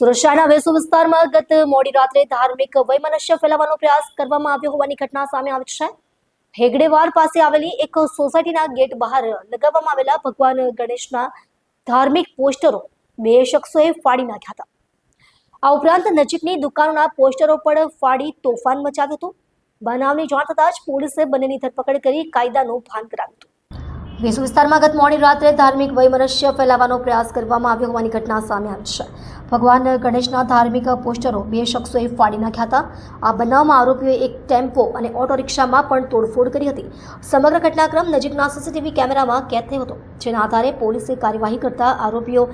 શહેરના વેસુ વિસ્તારમાં ગત મોડી રાત્રે ધાર્મિક વૈમનસ્ય ફેલાવવાનો પ્રયાસ કરવામાં આવ્યો હોવાની ઘટના સામે આવી છે. હેગડેવાર પાસે આવેલી એક સોસાયટીના ગેટ બહાર લગાવવામાં આવેલા ભગવાન ગણેશના ધાર્મિક પોસ્ટરો બે શખ્સોએ ફાડી નાખ્યા હતા. આ ઉપરાંત નજીકની દુકાનોના પોસ્ટરો પણ ફાડી તોફાન મચાવ્યું હતું. બનાવની જાણ થતાં જ પોલીસે બંનેની ધરપકડ કરી કાયદાનું ભાન કરાવ્યું હતું. વેસુ વિસ્તારમાં ગત મોડી રાત્રે ધાર્મિક વૈમનસ્ય ફેલાવવાનો પ્રયાસ કરવામાં આવ્યો હોવાની ઘટના સામે આવી છે. ભગવાન ગણેશના ધાર્મિક પોસ્ટરો બે શખ્સોએ ફાડી નાખ્યા હતા. આ બનાવમાં આરોપીઓએ એક ટેમ્પો અને ઓટો રિક્ષામાં પણ તોડફોડ કરી હતી. સમગ્ર ઘટનાક્રમ નજીકના સીસીટીવી કેમેરામાં કેદ થયો હતો, જેના આધારે પોલીસે કાર્યવાહી કરતા આરોપીઓ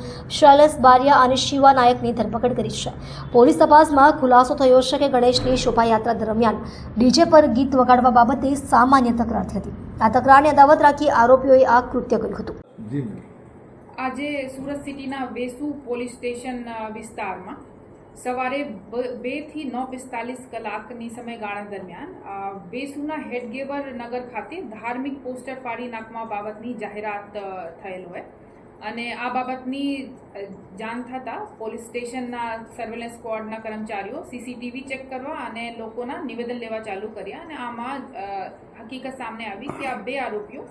શૈલેષ બારિયા અને શિવા નાયકની ધરપકડ કરી છે. પોલીસ તપાસમાં ખુલાસો થયો છે કે ગણેશની શોભાયાત્રા દરમિયાન ડીજે પર ગીત વગાડવા બાબતે સામાન્ય તકરાર થઈ હતી. આ તકરારને અદાવત રાખી આરોપીઓએ આ કૃત્ય કર્યું હતું. આજે સુરત સિટીના વેસુ પોલીસ સ્ટેશન વિસ્તારમાં સવારે બે બેથી નવ પિસ્તાલીસ કલાકની સમયગાળા દરમિયાન વેસુના હેડગેવર નગર ખાતે ધાર્મિક પોસ્ટર ફાડી નાખવા બાબતની જાહેરાત થયેલ હોય. અને આ બાબતની જાણ થતાં પોલીસ સ્ટેશનના સર્વેલન્સ સ્ક્વોડના કર્મચારીઓ સીસીટીવી ચેક કરવા અને લોકોના નિવેદન લેવા ચાલુ કર્યા અને આમાં હકીકત સામે આવી કે આ બે આરોપીઓ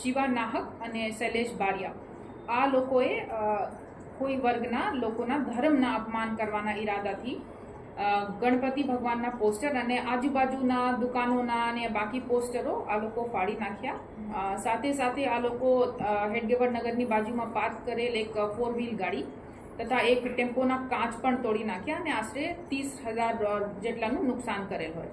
શિવા નાહક અને શૈલેષ બારિયા. આ લોકોએ કોઈ વર્ગના લોકોના ધર્મના અપમાન કરવાના ઈરાદાથી ગણપતિ ભગવાનના પોસ્ટર અને આજુબાજુના દુકાનોના અને બાકી પોસ્ટરો આ લોકો ફાડી નાખ્યા. સાથે સાથે આ લોકો હેડગેવર નગરની બાજુમાં પાર્ક કરેલ એક ફોર વ્હીલ ગાડી તથા એક ટેમ્પોના કાચ પણ તોડી નાખ્યા અને આશરે ત્રીસ હજાર જેટલાનું નુકસાન કરેલ હોય.